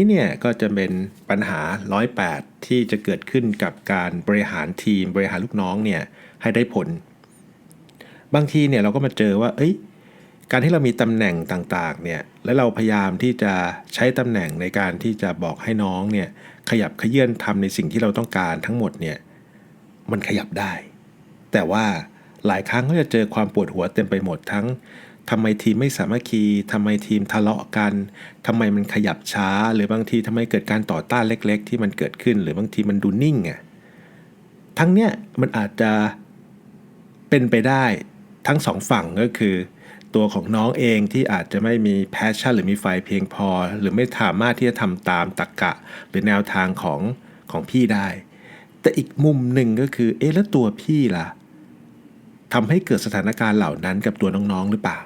นี่เนี่ยก็จะเป็นปัญหา 108 ที่จะเกิดขึ้นกับการบริหารทีมบริหารลูกน้องเนี่ยให้ได้ผล บางทีเนี่ยเราก็มาเจอว่า เอ้ยการที่เรามีตำแหน่งต่างๆเนี่ยแล้วเราพยายามที่จะใช้ตำแหน่งในการที่จะบอกให้น้องเนี่ยขยับขยื่นทำในสิ่งที่เราต้องการทั้งหมดเนี่ยมันขยับได้ แต่ว่าหลายครั้งก็จะเจอความปวดหัวเต็มไปหมดทั้ง ทำไมทีมไม่สามัคคีทำไมทีมทะเลาะกันทำไมมันขยับช้า หรือบางทีทำไมเกิดการต่อต้านเล็ก ๆ ที่มันเกิดขึ้น หรือบางทีมันดูนิ่งอะทั้งเนี้ยมันอาจจะเป็นไปได้ทั้งสองฝั่งก็คือ ตัวของน้องเองที่อาจจะไม่มีแพชชั่นหรือมีไฟเพียงพอ หรือไม่สามารถที่จะทำตามตรกกะ หรือแนวทางของของพี่ได้ แต่อีกมุมหนึ่งก็คือเอ๊ะแล้วตัวพี่ล่ะทำให้เกิดสถานการณ์เหล่านั้นกับตัวน้องๆหรือเปล่า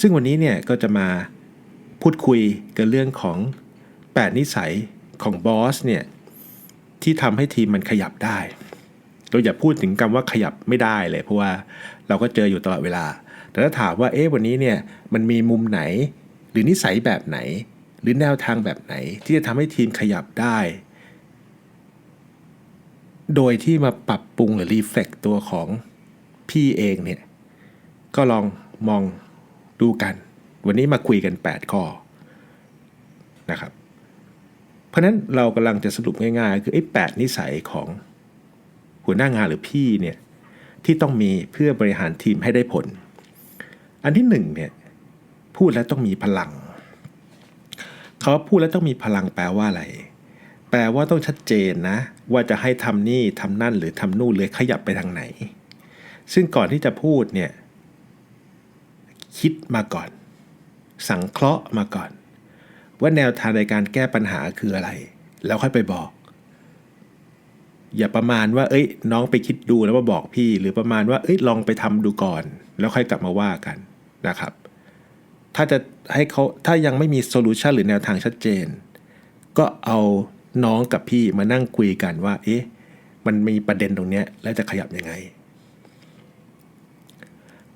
ซึ่งวันนี้เนี่ยก็จะมาพูดคุยกันเรื่องของ 8 นิสัยของบอสเนี่ยที่ทำให้ทีมมันขยับได้ เราอย่าพูดถึงคำว่าขยับไม่ได้เลย เพราะว่าเราก็เจออยู่ตลอดเวลา แต่ถ้าถามว่าเอ๊ะวันนี้เนี่ยมันมีมุมไหนหรือนิสัยแบบไหน หรือแนวทางแบบไหน ที่จะทำให้ทีมขยับได้ โดยที่มาปรับปรุงหรือรีเฟกตัวของพี่เองเนี่ยก็ลองมอง ดูกัน วันนี้มาคุยกัน 8 ข้อนะครับ เพราะนั้นเรากำลังจะสรุปง่ายๆ คือไอ้แนิสัยของหัวหน้างานหรือพี่เนี่ยที่ต้องมีเพื่อบริหารทีมให้ได้ผล อันที่หนึ่งเนี่ยพูดแล้วต้องมีพลังเขาว่าพูดแล้วต้องมีพลังแปลว่าอะไร แปลว่าต้องชัดเจนนะ ว่าจะให้ทำนี่ทำนั่นหรือทำนู่นเลยขยับไปทางไหน ซึ่งก่อนที่จะพูดเนี่ย คิดมาก่อน สังเคราะห์มาก่อน ว่าแนวทางในการแก้ปัญหาคืออะไร แล้วค่อยไปบอก อย่าประมาณว่า เอ้ย น้องไปคิดดูแล้วมาบอกพี่ หรือประมาณว่าเอ้ยลองไปทำดูก่อน แล้วค่อยกลับมาว่ากันนะครับ ถ้าจะให้เขาถ้ายังไม่มีโซลูชันหรือแนวทางชัดเจน ก็เอาน้องกับพี่มานั่งคุยกันว่า เอ๊ะ มันมีประเด็นตรงเนี้ยแล้วจะขยับยังไง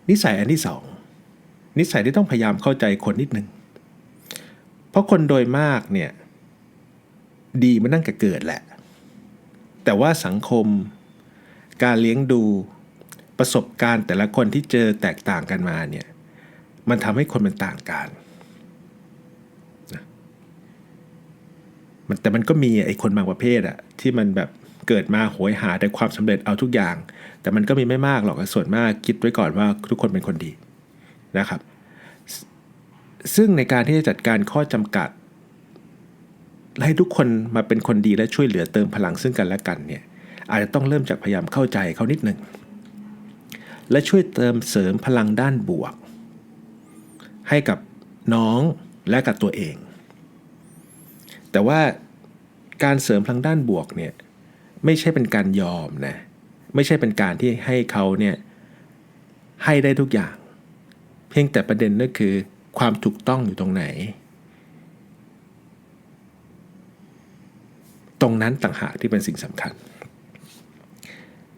นิสัยอันที่สอง นิสัยที่ต้องพยายามเข้าใจคนนิดหนึ่งเพราะคนโดยมากเนี่ย ดีมันนั่งกับเกิดแหละ แต่ว่าสังคม การเลี้ยงดูประสบการณ์แต่ละคนที่เจอแตกต่างกันมาเนี่ย มันทำให้คนมันต่างกันนะมันแต่มันก็มีไอ้คนบางประเภทอะที่มันแบบเกิดมาโหยหาแต่ความสำเร็จเอาทุกอย่าง แต่มันก็มีไม่มากหรอกส่วนมากคิดไว้ก่อนว่าทุกคนเป็นคนดี นะครับ ซึ่งในการที่จะจัดการข้อจำกัดให้ทุกคนมาเป็นคนดีและช่วยเหลือเติมพลังซึ่งกันและกันเนี่ยอาจจะต้องเริ่มจากพยายามเข้าใจเขานิดหนึ่งและช่วยเติมเสริมพลังด้านบวก ให้กับน้องและกับตัวเอง แต่ว่าการเสริมพลังด้านบวกเนี่ยไม่ใช่เป็นการยอมนะไม่ใช่เป็นการที่ให้เขาเนี่ยให้ได้ทุกอย่าง เพียงแต่ประเด็นก็คือความถูกต้องอยู่ตรงไหน ตรงนั้นต่างหากที่เป็นสิ่งสำคัญ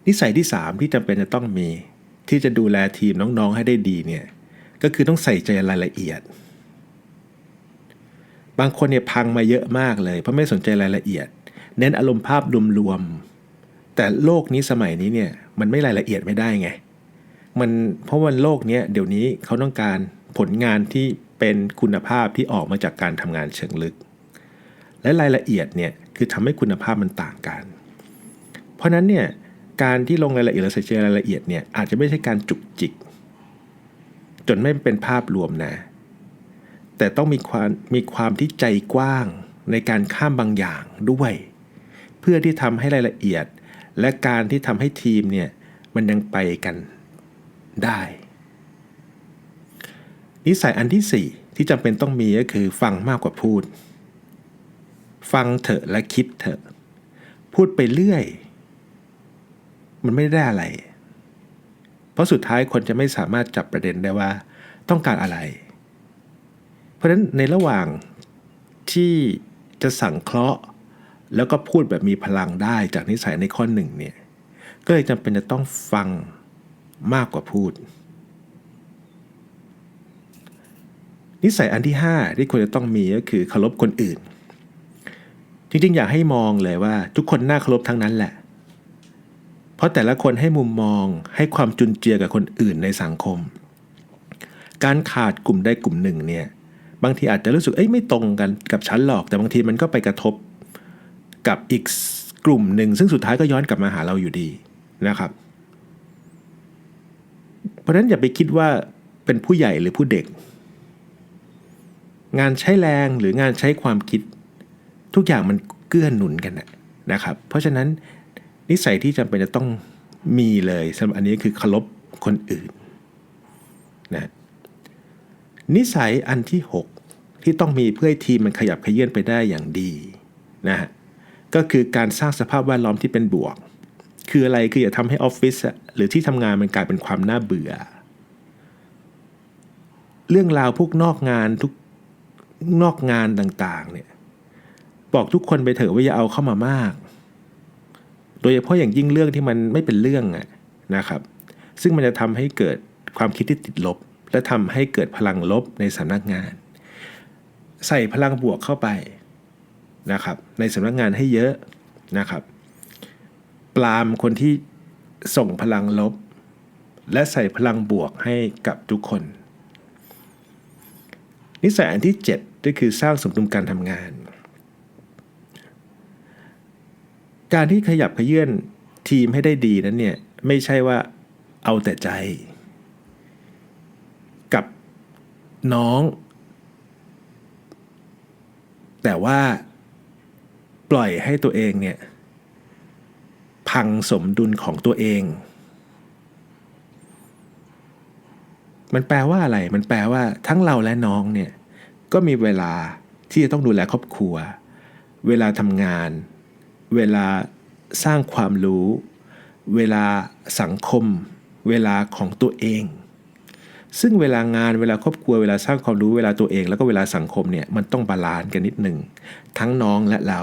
นิสัยที่ 3 ที่จำเป็นจะต้องมีที่จะดูแลทีมน้องๆให้ได้ดีเนี่ยก็คือต้องใส่ใจรายละเอียด บางคนเนี่ยพังมาเยอะมากเลย เพราะไม่สนใจรายละเอียด เน้นอารมณ์ภาพรวมๆแต่โลกนี้สมัยนี้เนี่ยมันไม่รายละเอียดไม่ได้ไง มันเพราะวันโลกนี้เดี๋ยวนี้เขาต้องการผลงานที่เป็นคุณภาพที่ออกมาจากการทำงานเชิงลึก และรายละเอียดเนี่ยคือทำให้คุณภาพมันต่างกัน เพราะนั้นเนี่ยการที่ลงรายละเอียดและใส่ใจรายละเอียดเนี่ยอาจจะไม่ใช่การจุกจิก จนไม่เป็นภาพรวมนะ แต่ต้องมีความมีความที่ใจกว้างในการข้ามบางอย่างด้วย เพื่อที่ทำให้รายละเอียด และการที่ทำให้ทีมเนี่ยมันยังไปกัน ได้ นิสัยอันที่ 4 ที่จำเป็นต้องมีก็คือฟังมากกว่าพูด ฟังเถอะและคิดเถอะ พูดไปเรื่อย มันไม่ได้อะไร เพราะสุดท้ายคนจะไม่สามารถจับประเด็นได้ว่าต้องการอะไร เพราะฉะนั้นในระหว่างที่จะสังเคราะห์แล้วก็พูดแบบมีพลังได้จากนิสัยในข้อหนึ่งเนี่ย ก็เลยจำเป็นจะต้องฟัง มากกว่าพูด นิสัยอันที่ 5 ที่ควรจะต้องมีก็คือเคารพคนอื่น จริงๆ อยากให้มองเลยว่า ทุกคนน่าเคารพทั้งนั้นแหละ เพราะแต่ละคนให้มุมมองให้ความจุนเจือกับคนอื่นในสังคม การขาดกลุ่มใดกลุ่มหนึ่งเนี่ยบางทีอาจจะรู้สึกเอ้ยไม่ตรงกันกับฉันหรอก แต่บางทีมันก็ไปกระทบกับอีกกลุ่มหนึ่ง ซึ่งสุดท้ายก็ย้อนกลับมาหาเราอยู่ดีนะครับ เพราะฉะนั้นอย่าไปคิดว่าเป็นผู้ใหญ่หรือผู้เด็ก งานใช้แรงหรืองานใช้ความคิด ทุกอย่างมันเกื้อหนุนกันนะนะครับ เพราะฉะนั้นนิสัยที่จำเป็นจะต้องมีเลยสำหรับอันนี้คือเคารพคนอื่นนะนิสัยอันที่ 6 ที่ต้องมีเพื่อให้ทีมมันขยับขยื่นไปได้อย่างดีนะฮะก็คือการสร้างสภาพแวดล้อมที่เป็นบวก คืออะไรคืออย่าทำให้ออฟฟิศหรือที่ทำงานมันกลายเป็นความน่าเบื่อ เรื่องราวพวกนอกงานทุกนอกงานต่างๆเนี่ยบอกทุกคนไปเถอะว่าอย่าเอาเข้ามามาก โดยเฉพาะอย่างยิ่งเรื่องที่มันไม่เป็นเรื่องอะนะครับ ซึ่งมันจะทำให้เกิดความคิดที่ติดลบ และทำให้เกิดพลังลบในสำนักงาน ใส่พลังบวกเข้าไปนะครับ ในสำนักงานให้เยอะนะครับ ปรามคนที่ส่งพลังลบ และใส่พลังบวกให้กับทุกคน นิสัยอันที่ 7 ก็คือสร้างสมดุลการทำงาน การที่ขยับขยื่นทีมให้ได้ดีนั้นเนี่ยไม่ใช่ว่าเอาแต่ใจ กับน้อง แต่ว่าปล่อยให้ตัวเองเนี่ย พังสมดุลของตัวเอง มันแปลว่าอะไร มันแปลว่าทั้งเราและน้องเนี่ยก็มีเวลาที่จะต้องดูแลครอบครัว เวลาทำงาน เวลาสร้างความรู้ เวลาสังคม เวลาของตัวเอง ซึ่งเวลางานเวลาครอบครัวเวลาสร้างความรู้เวลาตัวเอง แล้วก็เวลาสังคมเนี่ยมันต้องบาลานซ์กันนิดหนึ่งทั้งน้องและเรา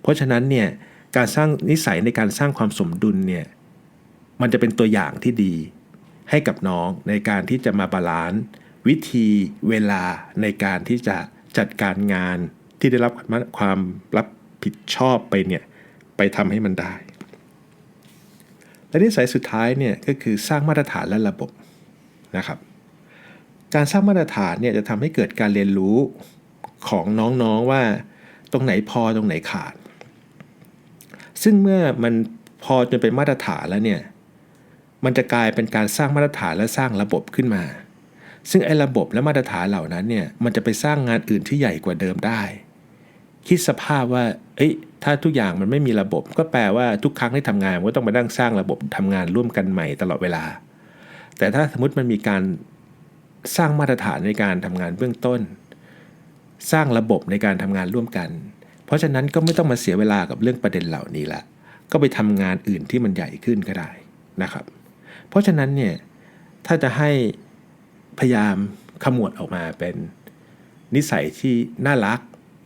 เพราะฉะนั้นเนี่ย การสร้างนิสัยในการสร้างความสมดุลเนี่ยมันจะเป็นตัวอย่างที่ดี ให้กับน้องในการที่จะมาบาลานซ์วิธีเวลาในการที่จะจัดการงานที่ได้รับความรับผิดชอบไปเนี่ยไปทำให้มันได้ และนิสัยสุดท้ายเนี่ยก็คือสร้างมาตรฐานและระบบนะครับ การสร้างมาตรฐานเนี่ยจะทำให้เกิดการเรียนรู้ของน้องๆว่า ตรงไหนพอตรงไหนขาด ซึ่งเมื่อมันพอจนเป็นมาตรฐานแล้วเนี่ย มันจะกลายเป็นการสร้างมาตรฐานและสร้างระบบขึ้นมา ซึ่งไอ้ระบบและมาตรฐานเหล่านั้นเนี่ย มันจะไปสร้างงานอื่นที่ใหญ่กว่าเดิมได้ คิดสภาพว่า เอ้ย ถ้าทุกอย่างมันไม่มีระบบ ก็แปลว่าทุกครั้งที่ทำงานก็ต้องมานั่งสร้างระบบทำงานร่วมกันใหม่ตลอดเวลา แต่ถ้าสมมติมันมีการสร้างมาตรฐานในการทำงานเบื้องต้น สร้างระบบในการทำงานร่วมกัน เพราะฉะนั้นก็ไม่ต้องมาเสียเวลากับเรื่องประเด็นเหล่านี้ละก็ไปทำงานอื่นที่มันใหญ่ขึ้นก็ได้นะครับ เพราะฉะนั้นเนี่ยถ้าจะให้พยายามขมวดออกมาเป็นนิสัยที่น่ารัก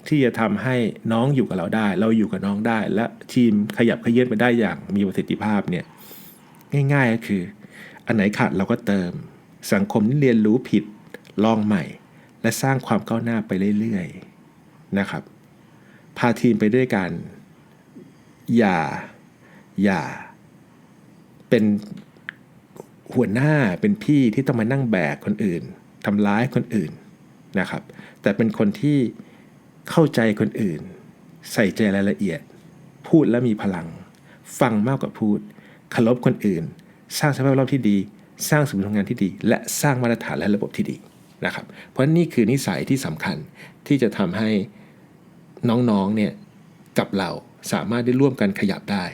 ที่จะทำให้น้องอยู่กับเราได้ เราอยู่กับน้องได้ และทีมขยับขยื่นไปได้อย่างมีประสิทธิภาพเนี่ยง่ายๆก็คือ อันไหนขาดเราก็เติม สังคมที่เรียนรู้ผิดลองใหม่ และสร้างความก้าวหน้าไปเรื่อยๆนะครับ พาทีมไปด้วยกัน อย่า อย่า เป็นหัวหน้าเป็นพี่ที่ต้องมานั่งแบกคนอื่นทำร้ายคนอื่นนะครับ แต่เป็นคนที่เข้าใจคนอื่น ใส่ใจรายละเอียด พูดและมีพลัง ฟังมากกว่าพูดเคารพคนอื่น สร้างสภาพแวดล้อมที่ดี สร้างสมดุลทำงานที่ดี และสร้างมาตรฐานและระบบที่ดีนะครับ เพราะนี่คือนิสัยที่สำคัญที่จะทำให้ น้องๆเนี่ยกับเราสามารถได้ร่วมกันขยับได้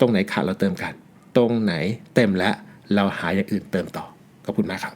ตรงไหนขาดเราเติมกัน ตรงไหนเต็มแล้วเราหาอย่างอื่นเติมต่อขอบคุณมากครับ